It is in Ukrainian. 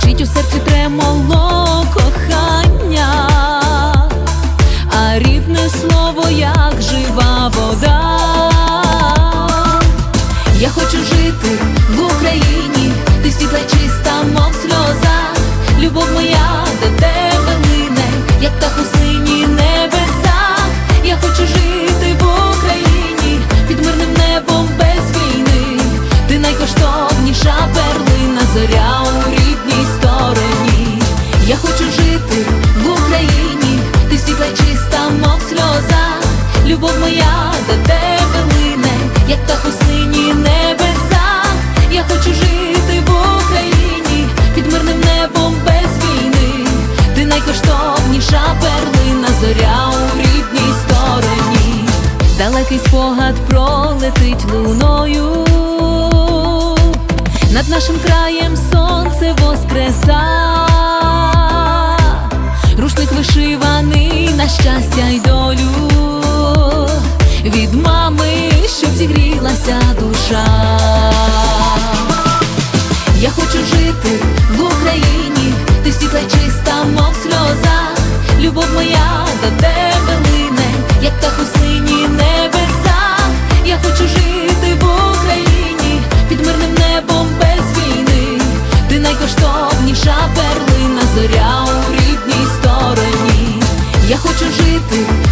звучить у серці тремоло любов моя до тебе лине, як та сині небесах. Я хочу жити в Україні під мирним небом без війни. Ти найкоштовніша перлина, зоря у рідній стороні. Далекий спогад пролетить луною. Над нашим краєм сонце воскреса, рушник вишиваний на щастя й долю, від мами, щоб зігрілася душа. Я хочу жити в Україні, ти світла чиста, мов сльоза, любов моя до тебе лине, як та у сині небесах. Я хочу жити в Україні під мирним небом без війни. Ти найкоштовніша перлина, зоря у рідній стороні. Я хочу жити.